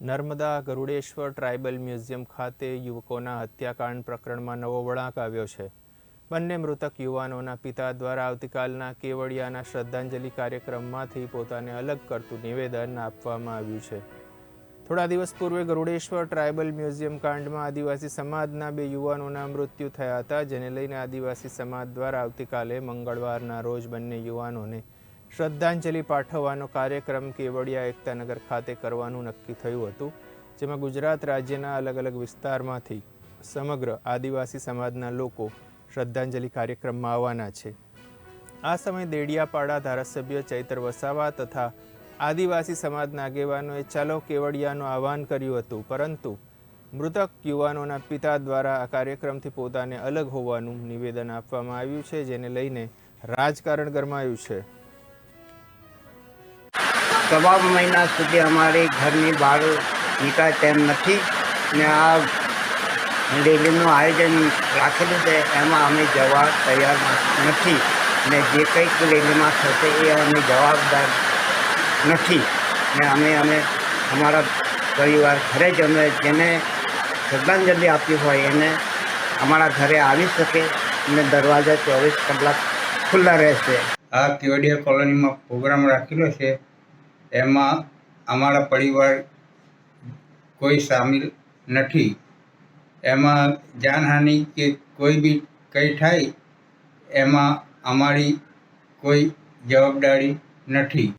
Narmada Garudeshwar tribal museum ખાતે યુવકોના હત્યાકાંડ પ્રકરણમાં નવો વળાંક આવ્યો છે. બંને મૃતક યુવાનોના પિતા દ્વારા આવતીકાલના કેવડિયાના શ્રદ્ધાંજલિ કાર્યક્રમમાંથી પોતાને અલગ કરતું નિવેદન આપવામાં આવ્યું છે. થોડા દિવસ પૂર્વે ગરુડેશ્વર ટ્રાઇબલ મ્યુઝિયમ કાંડમાં આદિવાસી સમાજના બે યુવાનોના મૃત્યુ થયા હતા, જેને લઈને આદિવાસી સમાજ દ્વારા આવતીકાલે મંગળવારના રોજ બંને યુવાનોને શ્રદ્ધાંજલિ પાઠવવાનો કાર્યક્રમ કેવડિયા એકતાનગર ખાતે કરવાનું નક્કી થયું હતું, જેમાં ગુજરાત રાજ્યના અલગ અલગ વિસ્તારમાંથી સમગ્ર આદિવાસી સમાજના લોકો શ્રદ્ધાંજલિ કાર્યક્રમમાં આવવાના છે. આ સમયે દેડિયાપાડા ધારાસભ્ય ચૈતર વસાવા તથા આદિવાસી સમાજના આગેવાનોએ ચાલો કેવડિયાનું આહવાન કર્યું હતું, પરંતુ મૃતક યુવાનોના પિતા દ્વારા આ કાર્યક્રમથી પોતાને અલગ હોવાનું નિવેદન આપવામાં આવ્યું છે, જેને લઈને રાજકારણ ગરમાયું છે. સવા મહિના સુધી અમારી ઘરની બહાર નીકળાય તેમ નથી. ને આ રેલીનું આયોજન રાખેલું છે, એમાં અમે જવા તૈયાર નથી. ને જે કંઈક રેલીમાં થશે એ અમે જવાબદાર નથી. ને અમે અમે અમારા પરિવાર ઘરે જ, અમે જેને શ્રદ્ધાંજલિ આપી હોય એને અમારા ઘરે આવી શકે અને દરવાજા ચોવીસ કલાક ખુલ્લા રહેશે. આ કેવડિયા કોલોનીમાં પ્રોગ્રામ રાખેલો છે. એમાં અમારા પરિવાર કોઈ સામેલ નથી. એમાં જાનહાનિ કે કોઈ બી કંઈ થાય, એમાં અમારી કોઈ જવાબદારી નથી.